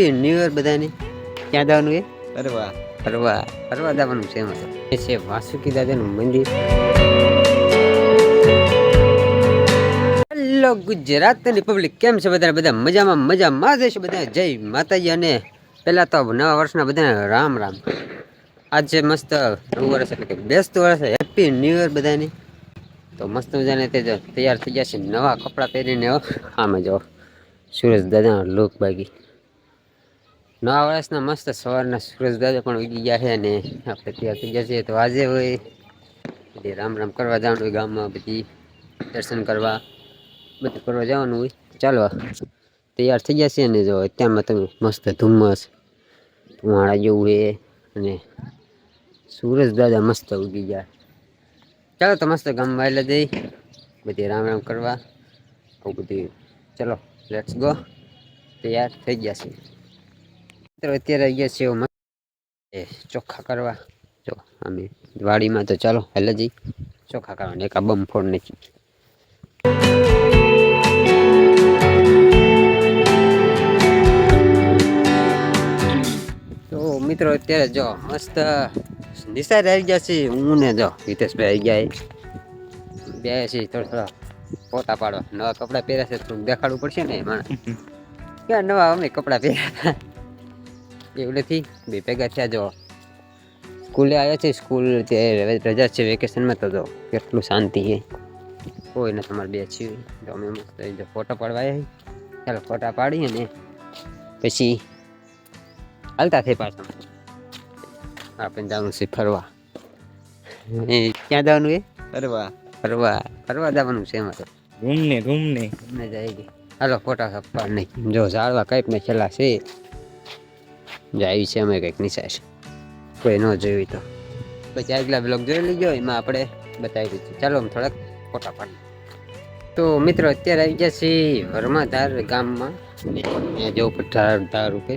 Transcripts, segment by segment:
Happy new year બધાને. ક્યાં જવાનું એ? ફરવા. ફરવા. ફરવા જવાનું છે એ છે વાસુકી દાદાનું મંદિર. હેલો ગુજરાત રિપબ્લિક કેમ છે બધા બધા મજામાં મજામાં જ છે બધા. જય માતાજી અને પહેલાં તો નવા વર્ષના બધાને રામ રામ. આજે મસ્ત નવું વર્ષ એટલે કે બેસતું વર્ષ. હેપી ન્યૂ યર બધાને. તો મસ્ત મજાને તે તૈયાર થઈ ગયા છે નવા કપડાં પહેરીને. આમાં આમે જો સુરજ દાદાનો લુક બાકી. નવા વર્ષના મસ્ત સવારના સુરજ દાદા પણ ઉગી ગયા છે અને આપણે તૈયાર થઈ ગયા છીએ તો આજે હોય. બધી રામ રામ કરવા જવાનું હોય ગામમાં, બધી દર્શન કરવા, બધું કરવા જવાનું હોય. ચાલો, તૈયાર થઈ ગયા છે અને જો, અત્યારમાં તમે મસ્ત ધુમ્મસ, ધુમાડા જેવું છે અને સૂરજ દાદા મસ્ત ઉગી ગયા. ચાલો તો મસ્ત ગામમાં એટલે જઈ, બધી રામ રામ કરવા, આવું બધું. ચલો લેટ્સ ગો તૈયાર થઈ ગયા છે મિત્રો અત્યારે છીએ મસ્ત એ ચોખ્ખા કરવા. જો અમે વાડીમાં તો ચાલો હેલે જઈ. ચોખ્ખા કરવાને એક આ બમ ફોડ નાખી. તો મિત્રો અત્યારે જો મસ્ત નિશાળ આવી ગયા છે હું ને જો હિતેશભાઈ આવી ગયા બે છે થોડા થોડા પોતા પાડવા. નવા કપડાં પહેર્યા છે થોડુંક દેખાડવું પડશે ને એમાં. ક્યાં નવા અમે કપડાં પહેર્યા હતા? એવું નથી. બે ભેગા થયા જો સ્કૂલે આવ્યા છે સ્કૂલ તે રજા છે વેકેશનમાં તો જો કેટલું શાંતિ છે. કોઈ ને તમારે બે છીએ. તો અમે મસ્ત અહીં જો ફોટો પાડવા આવ્યા છીએ. ચાલો ફોટા પાડીએ ને પછી હાલતા થઈ પાછા. આપણે જવાનું છે ફરવા. એ ક્યાં જવાનું એ? અરે વાહ ફરવા. ફરવા જવાનું છે એમાં તો. ઘૂમને ઘૂમને અમને જાય હાલો ફોટા ખપવા નહીં. જો ઝાડવા કંઈક ને છેલ્લા છે. જાય છે, અમે કંઈક નિશાળ કોઈ ન જોયું તો. પછી આગલા બ્લોગ જોઈ લીજો, એમાં આપણે બતાવી દીધું ચાલો, આમ થોડાક ફોટા પાડ. તો મિત્રો, અત્યારે આવી ગયા છીએ વર્માધાર ગામમાં. જવું પઠાર ધાર ઉપર.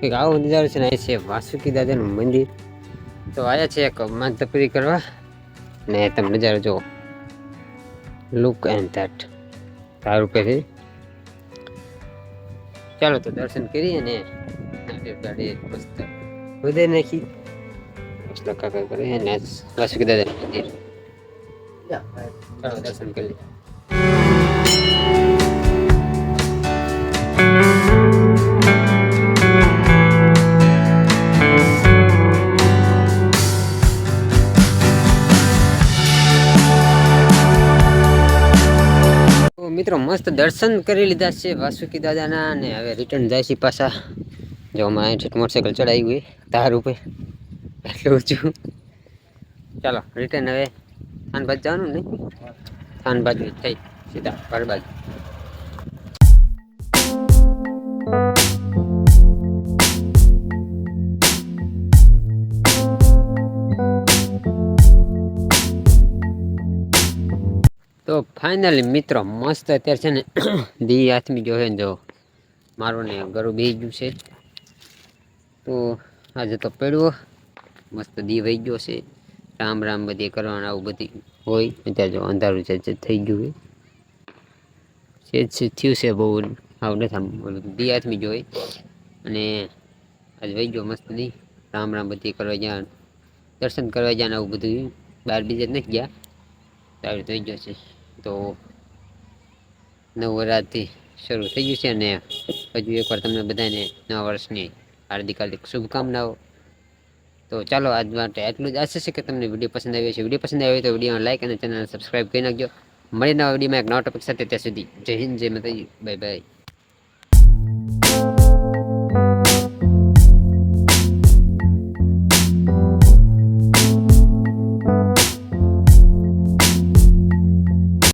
કંઈક આવો નજારો છે ને અહીં છે વાસુકી દાદાનું મંદિર. તો આવ્યા છે એક માનતપુરી કરવા. ને તમે નજારો જુઓ. લુક એન્ડ ધેટ ધાર ઉપર ચાલો, તો દર્શન કરીએ ને. નારિયેળ ગાડી મસ્ત વધે નાખી મસ્ત કાકા કરે ને વાસુકી દાદા મંદિર ચાલો દર્શન કરી લઈએ તો મિત્રો મસ્ત દર્શન કરી લીધા છે વાસુકી દાદાના અને હવે રિટર્ન જાય છે પાછા. જો અમે અહીં મોટરસાઇકલ ચડાવી હોય તાર ઉપર એટલું ઊંચું ચાલો રિટર્ન હવે। થાન બાજુ જવાનું ને થાન બાજુ થઈ સીધા ઘર બાજુ તો ફાઇનલી મિત્રો મસ્ત અત્યારે છે ને, દી હાથમી જો છે ને જો, મારું ને ગરું બે ગયું છે. તો આજે તો પડ્યો. મસ્ત દી વહી ગયો છે. રામ રામ બધી કરવાનું, આવું બધી હોય. અત્યારે જો અંધારું છે થઈ ગયું હોય છે થયું છે બહુ. આવું નથી આમ દી હાથમી જોઈ અને આજે વહી ગયો મસ્ત દી. રામ રામ બધી કરવા જ્યાં દર્શન કરવા જ્યાં આવું બધું બહાર બીજે નથી ગયા. આવી થઈ ગયો છે. તો નવરાત્રિ શરૂ થઈ ગયું છે અને હજુ એકવાર તમને બધાને નવા વર્ષની હાર્દિક હાર્દિક શુભકામનાઓ. તો ચાલો, આજ માટે એટલું જ આશા છે કે તમને વીડિયો પસંદ આવ્યો છે વીડિયો પસંદ આવ્યો તો વિડીયોને લાઈક અને ચેનલને સબસ્ક્રાઈબ કરી નાખજો. મળીને નવા વિડીયોમાં એક નવા ટોપિક સાથે ત્યાં સુધી. જય હિન્દ, જય માતાજી. Bye bye